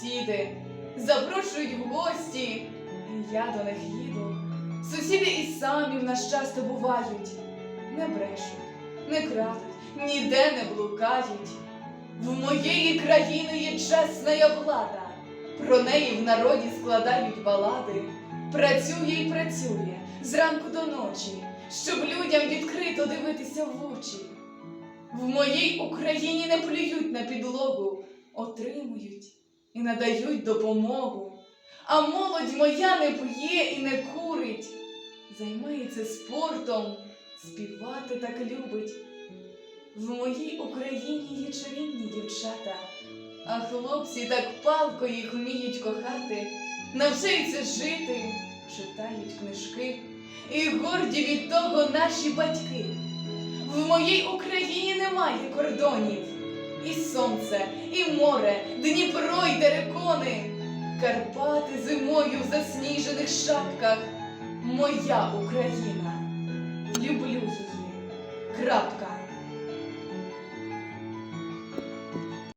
сусіди запрошують в гості, і я до них їду. Сусіди і самі в нас часто бувають, не брешуть, не крадуть, ніде не блукають. В моєї країни є чесна влада, про неї в народі складають балади. Працює і працює зранку до ночі, щоб людям відкрито дивитися в очі. В моїй Україні не плюють на підлогу, отримують і надають допомогу. А молодь моя не п'є і не курить, займається спортом, співати так любить. В моїй Україні є чарівні дівчата, а хлопці так палко їх вміють кохати, навчаються жити, читають книжки, і горді від того наші батьки. В моїй Україні немає кордонів. І сонце, і море, Дніпро й дерекони, Карпати зимою в засніжених шапках. Моя Україна. Люблю її. Крапка.